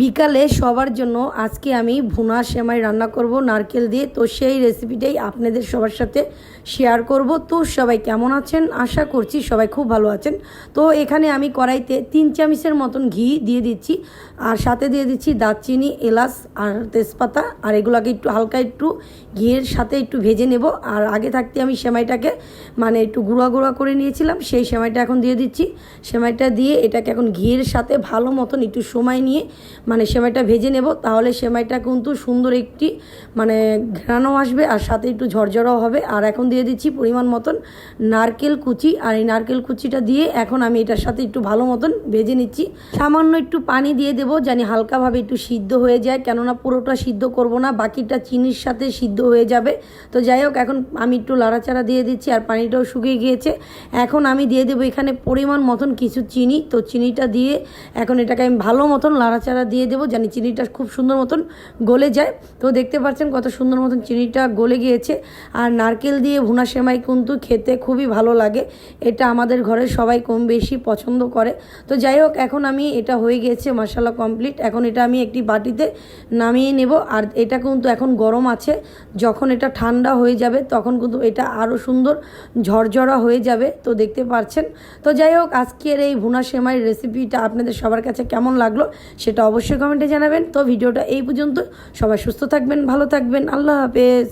বিকালে সবার জন্য আজকে আমি ভুনা সেমাই রান্না করব, নারকেল দিয়ে। তো সেই রেসিপিটাই আপনাদের সবার সাথে শেয়ার করব। তো সবাই কেমন আছেন? আশা করছি সবাই খুব ভালো আছেন। তো এখানে আমি কড়াইতে তিন চামিচের মতন ঘি দিয়ে দিচ্ছি। আর সাথে দিয়ে দিচ্ছি দারচিনি, এলাচ আর তেজপাতা। আর এগুলোকে একটু হালকা একটু ঘিয়ের সাথে একটু ভেজে নেব। আর আগে থাকতে আমি সেমাইটাকে মানে একটু গুঁড়া গুঁড়া করে নিয়েছিলাম। সেই সেমাইটা এখন দিয়ে দিচ্ছি। সেমাইটা দিয়ে এটাকে এখন ঘিয়ের সাথে ভালো মতন একটু সময় নিয়ে মানে সেমাইটা ভেজে নেব, তাহলে সেমাইটা কিন্তু সুন্দর একটি মানে ঘ্রাণও আসবে আর সাথে একটু ঝরঝরাও হবে। আর এখন দিয়ে দিচ্ছি পরিমাণ মতন নারকেল কুচি। আর এই নারকেল কুচিটা দিয়ে এখন আমি এটার সাথে একটু ভালো মতন ভেজে নিচ্ছি। সামান্য একটু পানি দিয়ে দেবো জানি হালকাভাবে একটু সিদ্ধ হয়ে যায়, কেননা পুরোটা সিদ্ধ করব না, বাকিটা চিনির সাথে সিদ্ধ হয়ে যাবে। তো যাই হোক, এখন আমি একটু লাড়াচাড়া দিয়ে দিচ্ছি আর পানিটাও শুকিয়ে গিয়েছে। এখন আমি দিয়ে দেবো এখানে পরিমাণ মতন কিছু চিনি। তো চিনিটা দিয়ে এখন এটাকে আমি ভালো মতন লাড়াচাড়া দিয়ে দেবো, জানি চিনিটা খুব সুন্দর মতন গলে যায়। তো দেখতে পাচ্ছেন কত সুন্দর মতন চিনিটা গলে গিয়েছে। আর নারকেল দিয়ে ভুনা সেমাই কিন্তু খেতে খুবই ভালো লাগে। এটা আমাদের ঘরে সবাই কম বেশি পছন্দ করে। তো যাই হোক, এখন আমি এটা হয়ে গিয়েছে মশলা কমপ্লিট এখন এটা আমি একটি বাটিতে নামিয়ে নেব। আর এটা কিন্তু এখন গরম আছে। যখন এটা ঠান্ডা হয়ে যাবে, তখন কিন্তু এটা আরও সুন্দর ঝরঝরা হয়ে যাবে। তো দেখতে পাচ্ছেন। তো যাই হোক, আজকের এই ভুনা সেমাইয়ের রেসিপিটা আপনাদের সবার কাছে কেমন লাগল, সেটা অবশ্যই কমেন্টে জানাবেন। তো ভিডিওটা এই পর্যন্ত। সবাই সুস্থ থাকবেন ভালো থাকবেন। আল্লাহ হাফেজ।